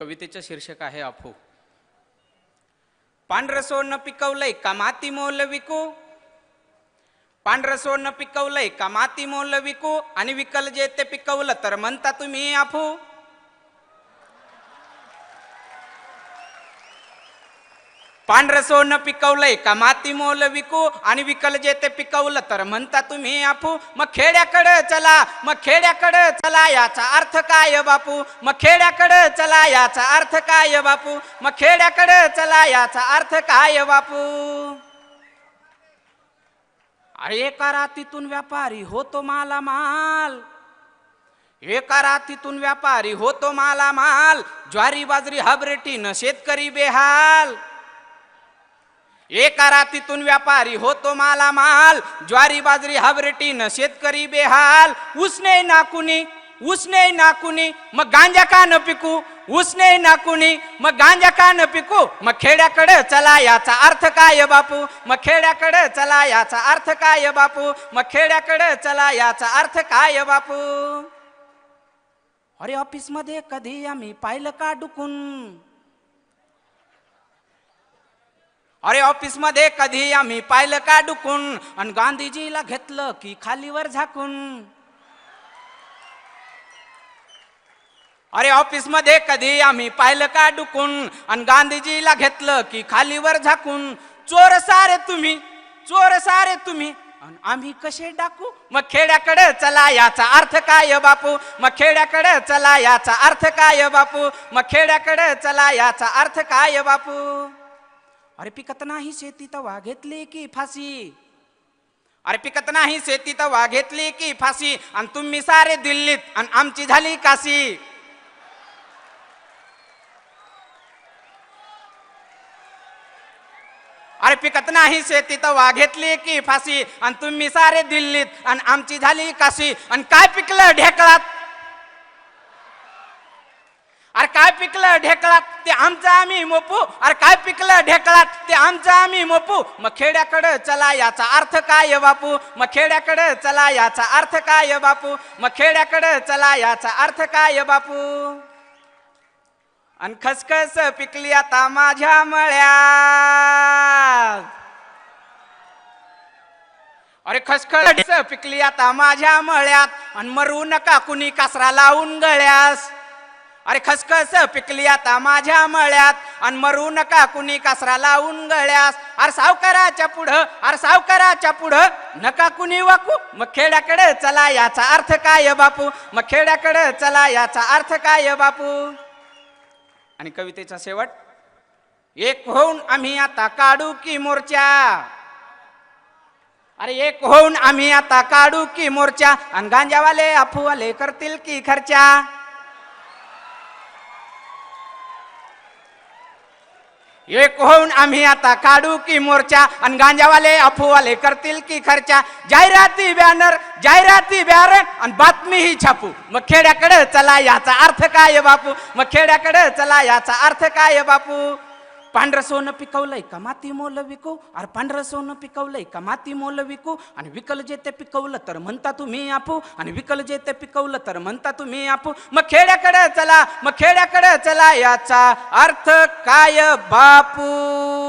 कवितेचं शीर्षक आहे अफू. पांढरं सोनं पिकवलंय का माती मोल विकू? पांढरं सोनं पिकवलंय का माती मोल विकू? आणि विकल जे ते पिकवलं तर म्हणता तुम्ही अफू. पांढरं सोनं पिकवलंय का? माती मोल विकू आणि विकल जे ते पिकवलं तर म्हणता तुम्ही आपू मग खेड्याकडं चला मग खेड्याकडं चला याचा अर्थ काय बापू? मग खेड्याकडं चला याचा अर्थ काय बापू? मग खेड्याकडं चला याचा अर्थ काय बापू? अरे एका रातीतून व्यापारी होतो माला माल एका रातीतून व्यापारी होतो माला माल ज्वारी बाजरी हायब्रेटीनं शेतकरी बेहाल. एका रातीतून व्यापारी होतो माला माल ज्वारी बाजरी हायब्रेटीनं शेतकरी बेहाल. उसने नाकुनी उसने नाकुनी मग गांजा का न पिकू? उसने नाकुनी मग गांजा का न पिकू? मग खेड्याकडे चला याचा अर्थ काय बापू? मग खेड्याकडे चला याचा अर्थ काय बापू? मग खेड्याकडे चला याचा अर्थ काय बापू? अरे ऑफिसमध्ये कधी आम्ही पाहिलं का डुकून? अरे ऑफिसमध्ये कधी आम्ही पाहिलं का डुकून? आणि गांधीजीला घेतलं की खालीवर झाकून. अरे ऑफिसमध्ये कधी आम्ही पाहिलं का डुकून? आणि गांधीजीला घेतलं की खालीवर झाकून. चोर सारे तुम्ही चोर सारे तुम्ही. आम्ही कसे डाकू? मग खेड्याकडे चला याचा अर्थ काय बापू? मग खेड्याकडे चला याचा अर्थ काय बापू? मग खेड्याकडे चला याचा अर्थ काय बापू? अरे पिकत नाही शेती तर घेतली की फाशी. अरे पिकत नाही शेती तर घेतली की फाशी. आणि तुम्ही सारे दिल्लीत आणि आमची झाली काशी. अरे पिकत नाही शेती तर घेतली की फाशी. आणि तुम्ही सारे दिल्लीत आणि आमची झाली काशी. आणि काय पिकलं ढेकळात? काय पिकलं ढेकळात? ते आमचं आम्ही मोपू. अरे काय पिकलं ढेकळात? ते आमचं आम्ही मोपू. मग खेड्याकडं चला याचा अर्थ काय बापू? मग खेड्याकडं चला याचा अर्थ काय बापू? मग खेड्याकडं चला याचा अर्थ काय बापू? आणि खसखस पिकली आता माझ्या मळ्यात. अरे खसखस पिकली आता माझ्या मळ्यात. आणि मरू नका कुणी कासरा लावून गळ्यास. अरे खसखस पिकली आता माझ्या मळ्यात आणि मरू नका कुणी कासरा लावून गळ्यास. अरे सावकाराच्या पुढं अरे सावकाराच्या पुढं नका कुणी वाकू. मग खेड्याकडे चला याचा अर्थ काय बापू? मग खेड्याकडे चला याचा अर्थ काय बापू? आणि कवितेचा शेवट एक होऊन आम्ही आता काढू की मोर्चा. अरे एक होऊन आम्ही आता काढू की मोर्चा. आणि गांजावाले अफूवाले करतील की खर्चा. एक होऊन आम्ही आता काढू की मोर्चा. आणि गांजावाले अफूवाले करतील की खर्चा. जाहिराती बॅनर जाहिराती बॅनर आणि बातमी ही छापू. मग खेड्याकडे चला याचा अर्थ काय बापू? मग खेड्याकडे चला याचा अर्थ काय बापू? पांढरं सोनं पिकवलंय का? माती मोल विकू? अरे पांढरं सोनं पिकवलंय का? माती मोल विकू? आणि विकल जे ते पिकवलं तर म्हणता तुम्ही आपू. आणि विकल जे ते पिकवलं तर म्हणता तुम्ही आपू. मग खेड्याकडे चला मग खेड्याकडे चला याचा अर्थ काय बापू?